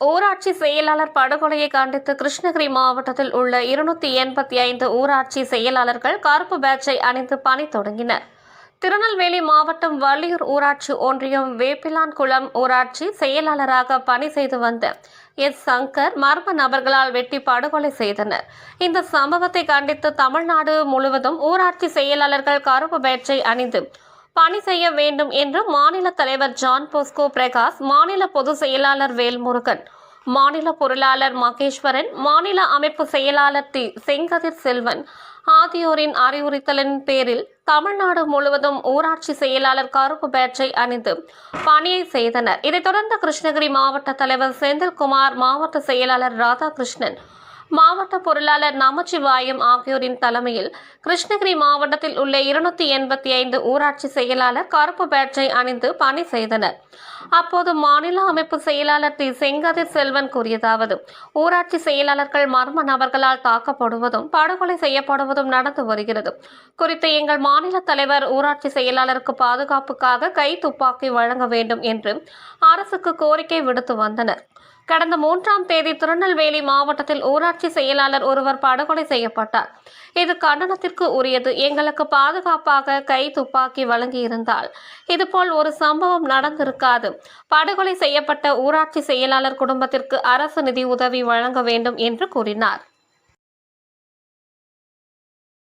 ஊராட்சி செயலாளர் படுகொலையை கண்டித்து கிருஷ்ணகிரி மாவட்டத்தில் உள்ள இருநூத்தி எண்பத்தி ஐந்து ஊராட்சி செயலாளர்கள் கருப்பு பேட்சை அணிந்து பணி தொடங்கினர். திருநெல்வேலி மாவட்டம் வள்ளியூர் ஊராட்சி ஒன்றியம் வேப்பிலான்குளம் ஊராட்சி செயலாளராக பணி செய்து வந்த எஸ் சங்கர் மர்ம நபர்களால் வெட்டி படுகொலை செய்தனர். இந்த சம்பவத்தை கண்டித்து தமிழ்நாடு முழுவதும் ஊராட்சி செயலாளர்கள் கருப்பு பேட்சை அணிந்து பணி செய்ய வேண்டும் என்று மாநில தலைவர் ஜான் போஸ்கோ பிரகாஷ் மாநில பொதுச் செயலாளர் வேல்முருகன் மாநில பொருளாளர் மகேஸ்வரன் மாநில அமைப்பு செயலாளர் தி செங்கதிர் செல்வன் ஆகியோரின் அறிவுறுத்தலின் பேரில் தமிழ்நாடு முழுவதும் ஊராட்சி செயலாளர் கருப்பு பேட்சை அணிந்து பணியை செய்தனர். இதைத் தொடர்ந்து கிருஷ்ணகிரி மாவட்ட தலைவர் செந்தில்குமார் மாவட்ட செயலாளர் ராதாகிருஷ்ணன் மாவட்ட பொருளாளர் நமச்சிவாயம் ஆகியோரின் தலைமையில் கிருஷ்ணகிரி மாவட்டத்தில் உள்ள இருநூத்தி எண்பத்தி ஐந்து ஊராட்சி செயலாளர் கருப்பு பேட்சை அணிந்து பணி செய்தனர். அப்போது மாநில அமைப்பு செயலாளர் தி செங்கதிர் செல்வன் கூறியதாவது ஊராட்சி செயலாளர்கள் மர்ம நபர்களால் தாக்கப்படுவதும் படுகொலை செய்யப்படுவதும் நடந்து வருகிறது. குறித்து எங்கள் மாநில தலைவர் ஊராட்சி செயலாளருக்கு பாதுகாப்புக்காக கை துப்பாக்கி வழங்க வேண்டும் என்று அரசுக்கு கோரிக்கை விடுத்து வந்தனர். கடந்த மூன்றாம் தேதி திருநெல்வேலி மாவட்டத்தில் ஊராட்சி செயலாளர் ஒருவர் படுகொலை செய்யப்பட்டார். இது கண்டனத்திற்கு உரியது. எங்களுக்கு பாதுகாப்பாக கை துப்பாக்கி வழங்கியிருந்தால் இதுபோல் ஒரு சம்பவம் நடந்திருக்காது. படுகொலை செய்யப்பட்ட ஊராட்சி செயலாளர் குடும்பத்திற்கு அரசு நிதி உதவி வழங்க வேண்டும் என்று கூறினார்.